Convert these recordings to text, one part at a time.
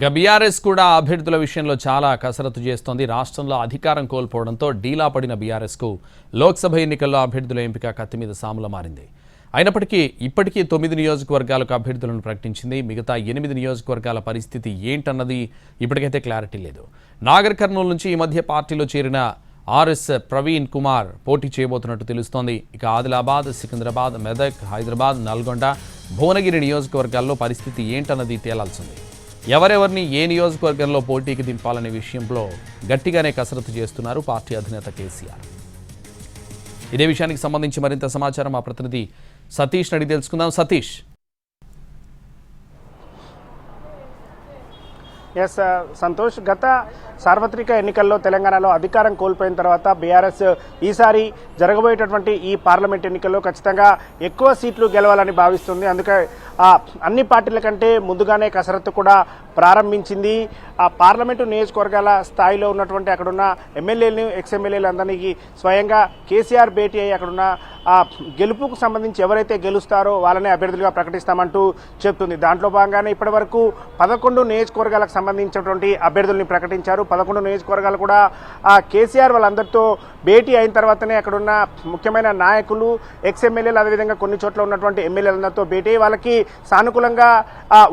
ఇక బీఆర్ఎస్ కూడా అభ్యర్థుల విషయంలో చాలా కసరత్తు చేస్తోంది. రాష్ట్రంలో అధికారం కోల్పోవడంతో డీలా పడిన బీఆర్ఎస్కు లోక్సభ ఎన్నికల్లో అభ్యర్థుల ఎంపిక కత్తి మీద సాముల మారింది. అయినప్పటికీ ఇప్పటికీ తొమ్మిది నియోజకవర్గాలకు అభ్యర్థులను ప్రకటించింది. మిగతా ఎనిమిది నియోజకవర్గాల పరిస్థితి ఏంటన్నది ఇప్పటికైతే క్లారిటీ లేదు. నాగర్ కర్నూలు నుంచి ఈ మధ్య పార్టీలో చేరిన ఆర్ఎస్ ప్రవీణ్ కుమార్ పోటీ చేయబోతున్నట్టు తెలుస్తోంది. ఇక ఆదిలాబాద్ సికింద్రాబాద్ మెదక్ హైదరాబాద్ నల్గొండ భువనగిరి నియోజకవర్గాల్లో పరిస్థితి ఏంటన్నది తేలాల్సింది. ఎవరెవరిని ఏ నియోజకవర్గంలో పోటీకి దింపాలనే విషయంలో గట్టిగానే కసరత్తు చేస్తున్నారు పార్టీ అధినేత కేసీఆర్. ఇదే విషయానికి సంబంధించి మరింత సమాచారం మా ప్రతినిధి సతీష్ అడిగి తెలుసుకుందాం. సతీష్ ఎస్ సంతోష్ గత సార్వత్రిక ఎన్నికల్లో తెలంగాణలో అధికారం కోల్పోయిన తర్వాత బీఆర్ఎస్ ఈసారి జరగబోయేటటువంటి ఈ పార్లమెంట్ ఎన్నికల్లో ఖచ్చితంగా ఎక్కువ సీట్లు గెలవాలని భావిస్తుంది. అందుకే ఆ, అన్ని పార్టీల కంటే ముందుగానే కసరత్తు కూడా ప్రారంభించింది. ఆ పార్లమెంటు నియోజకవర్గాల స్థాయిలో ఉన్నటువంటి అక్కడున్న ఎమ్మెల్యేలు ఎక్స్ స్వయంగా కేసీఆర్ భేటీ అయ్యి అక్కడున్న ఆ గెలుపుకు సంబంధించి ఎవరైతే గెలుస్తారో వాళ్ళనే అభ్యర్థులుగా ప్రకటిస్తామంటూ చెప్తుంది. దాంట్లో భాగంగానే ఇప్పటివరకు పదకొండు నియోజకవర్గాలకు సంబంధించినటువంటి అభ్యర్థుల్ని ప్రకటించారు. పదకొండు నియోజకవర్గాలు కూడా ఆ కేసీఆర్ వాళ్ళందరితో భేటీ అయిన తర్వాతనే అక్కడున్న ముఖ్యమైన నాయకులు ఎక్స్ ఎమ్మెల్యేలు అదేవిధంగా కొన్ని చోట్ల ఉన్నటువంటి ఎమ్మెల్యేలందరితో భేటీ వాళ్ళకి సానుకూలంగా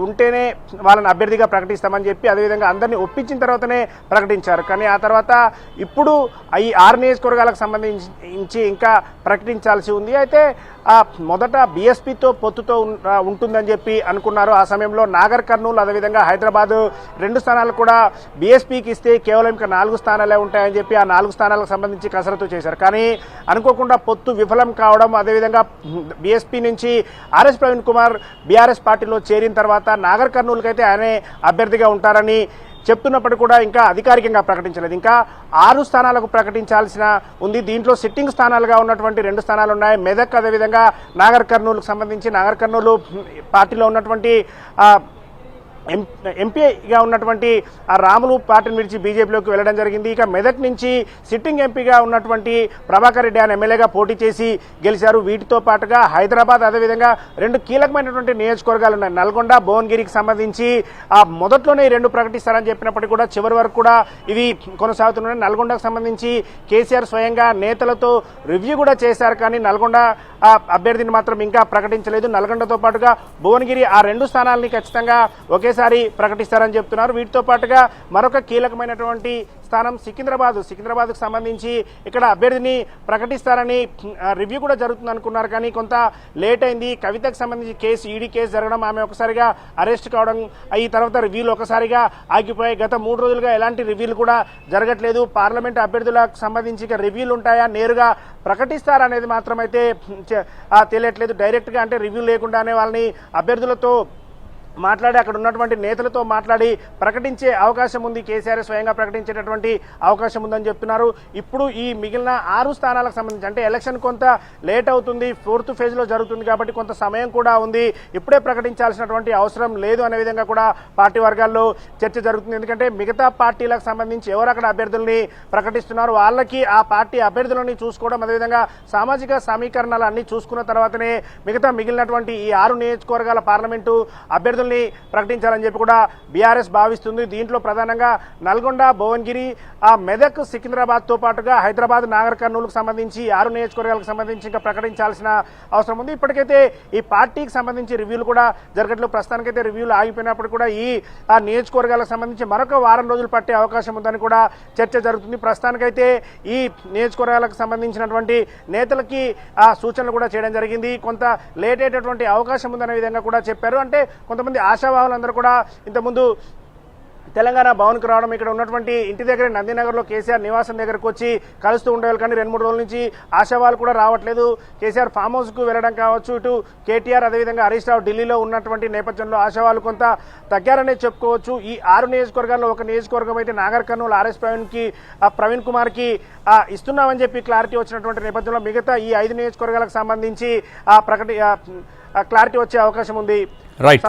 ఉంటేనే వాళ్ళని అభ్యర్థిగా ప్రకటిస్తామని చెప్పి అదేవిధంగా అందరినీ ఒప్పించిన తర్వాతనే ప్రకటించారు. కానీ ఆ తర్వాత ఇప్పుడు ఈ ఆరు నియోజకవర్గాలకు సంబంధించి ఇంకా ప్రకటించాల్సి ఉంది. అయితే ఆ, మొదట బీఎస్పీతో పొత్తుతో ఉంటుందని చెప్పి అనుకున్నారు. ఆ సమయంలో నాగర్ కర్నూలు అదేవిధంగా హైదరాబాద్ రెండు స్థానాలు కూడా బీఎస్పీకి ఇస్తే కేవలం ఇంకా నాలుగు స్థానాలే ఉంటాయని చెప్పి ఆ నాలుగు స్థానాలకు సంబంధించి కసరత్తు చేశారు. కానీ అనుకోకుండా పొత్తు విఫలం కావడం అదేవిధంగా బీఎస్పీ నుంచి ఆర్ఎస్ ప్రవీణ్ కుమార్ బీఆర్ఎస్ పార్టీలో చేరిన తర్వాత నాగర్ కర్నూలుకైతే ఆయనే అభ్యర్థిగా ఉంటారని చెప్తున్నప్పటికీ కూడా ఇంకా అధికారికంగా ప్రకటించలేదు. ఇంకా ఆరు స్థానాలకు ప్రకటించాల్సిన ఉంది. దీంట్లో సిట్టింగ్ స్థానాలుగా ఉన్నటువంటి రెండు స్థానాలు ఉన్నాయి. మెదక్ అదేవిధంగా నాగర్ కర్నూలుకు సంబంధించి నాగర్ కర్నూలు పార్టీలో ఉన్నటువంటి ఎంపీగా ఉన్నటువంటి ఆ రాములు పార్టీని విడిచి బీజేపీలోకి వెళ్ళడం జరిగింది. ఇక మెదక్ నుంచి సిట్టింగ్ ఎంపీగా ఉన్నటువంటి ప్రభాకర్ రెడ్డి ఆయన ఎమ్మెల్యేగా పోటీ చేసి గెలిచారు. వీటితో పాటుగా హైదరాబాద్ అదేవిధంగా రెండు కీలకమైనటువంటి నియోజకవర్గాలు ఉన్నాయి. నల్గొండ భువనగిరికి సంబంధించి ఆ మొదట్లోనే రెండు ప్రకటిస్తారని చెప్పినప్పటికీ కూడా చివరి వరకు కూడా ఇవి కొనసాగుతున్నాయి. నల్గొండకు సంబంధించి కేసీఆర్ స్వయంగా నేతలతో రివ్యూ కూడా చేశారు కానీ నల్గొండ ఆ, అభ్యర్థిని మాత్రం ఇంకా ప్రకటించలేదు. నల్గొండతో పాటుగా భువనగిరి ఆ రెండు స్థానాలని ఖచ్చితంగా ఒకే ఒకేసారి ప్రకటిస్తారని చెప్తున్నారు. వీటితో పాటుగా మరొక కీలకమైనటువంటి స్థానం సికింద్రాబాద్. సికింద్రాబాద్కు సంబంధించి ఇక్కడ అభ్యర్థిని ప్రకటిస్తారని రివ్యూ కూడా జరుగుతుంది అనుకున్నారు. కానీ కొంత లేట్ అయింది. కవితకు సంబంధించి కేసు ఈడీ కేసు జరగడం ఆమె ఒకసారిగా అరెస్ట్ కావడం ఈ తర్వాత రివ్యూలు ఒకసారిగా ఆగిపోయాయి. గత మూడు రోజులుగా ఎలాంటి రివ్యూలు కూడా జరగట్లేదు. పార్లమెంట్ అభ్యర్థులకు సంబంధించి రివ్యూలు ఉంటాయా? నేరుగా ప్రకటిస్తారనేది మాత్రమైతే తెలియట్లేదు. డైరెక్ట్గా అంటే రివ్యూ లేకుండానే వాళ్ళని అభ్యర్థులతో మాట్లాడి అక్కడ ఉన్నటువంటి నేతలతో మాట్లాడి ప్రకటించే అవకాశం ఉంది. కేసీఆర్ స్వయంగా ప్రకటించేటటువంటి అవకాశం ఉందని చెప్తున్నారు. ఇప్పుడు ఈ మిగిలిన ఆరు స్థానాలకు సంబంధించి అంటే ఎలక్షన్ కొంత లేట్ అవుతుంది. ఫోర్త్ ఫేజ్లో జరుగుతుంది కాబట్టి కొంత సమయం కూడా ఉంది. ఇప్పుడే ప్రకటించాల్సినటువంటి అవసరం లేదు అనే విధంగా కూడా పార్టీ వర్గాల్లో చర్చ జరుగుతుంది. ఎందుకంటే మిగతా పార్టీలకు సంబంధించి ఎవరు అక్కడ అభ్యర్థుల్ని ప్రకటిస్తున్నారు? వాళ్ళకి ఆ పార్టీ అభ్యర్థులని చూసుకోవడం అదేవిధంగా సామాజిక సమీకరణాలు అన్ని చూసుకున్న తర్వాతనే మిగతా మిగిలినటువంటి ఈ ఆరు నియోజకవర్గాల పార్లమెంటు అభ్యర్థుల్ని ప్రకటించాలని చెప్పి కూడా బీఆర్ఎస్ భావిస్తుంది. దీంట్లో ప్రధానంగా నల్గొండ భువనగిరి ఆ మెదక్ సికింద్రాబాద్తో పాటుగా హైదరాబాద్ నాగర్ కర్నూలుకు సంబంధించి ఆరు నియోజకవర్గాలకు సంబంధించి ఇంకా ప్రకటించాల్సిన అవసరం ఉంది. ఇప్పటికైతే ఈ పార్టీకి సంబంధించి రివ్యూలు కూడా జరగట్లు ప్రస్తుతానికైతే రివ్యూలు ఆగిపోయినప్పుడు కూడా ఈ ఆ నియోజకవర్గాలకు సంబంధించి మరొక వారం రోజులు పట్టే అవకాశం ఉందని కూడా చర్చ జరుగుతుంది. ప్రస్తుతానికైతే ఈ నియోజకవర్గాలకు సంబంధించినటువంటి నేతలకి ఆ సూచనలు కూడా చేయడం జరిగింది. కొంత లేట్ అయ్యేటటువంటి అవకాశం ఉందనే విధంగా కూడా చెప్పారు. అంటే కొంతమంది ఆశావాహులందరూ కూడా ఇంతకుముందు తెలంగాణ భవన్కి రావడం ఇక్కడ ఉన్నటువంటి ఇంటి దగ్గర నందినగర్లో కేసీఆర్ నివాసం దగ్గరకు వచ్చి కలుస్తూ ఉండేవాళ్ళు కానీ రెండు మూడు రోజుల నుంచి ఆశావాళ్ళు కూడా రావట్లేదు. కేసీఆర్ ఫామ్ హౌస్కు వెళ్ళడం కావచ్చు ఇటు కేటీఆర్ అదేవిధంగా హరీష్ రావు ఢిల్లీలో ఉన్నటువంటి నేపథ్యంలో ఆశావాళ్ళు కొంత తగ్గారనే చెప్పుకోవచ్చు. ఈ ఆరు నియోజకవర్గాల్లో ఒక నియోజకవర్గం అయితే నాగర్ కర్నూలు ఆర్ఎస్ ప్రవీణ్కి ఆ ప్రవీణ్ కుమార్కి ఇస్తున్నామని చెప్పి క్లారిటీ వచ్చినటువంటి నేపథ్యంలో మిగతా ఈ ఐదు నియోజకవర్గాలకు సంబంధించి ఆ ప్రకటి క్లారిటీ వచ్చే అవకాశం ఉంది. రైట్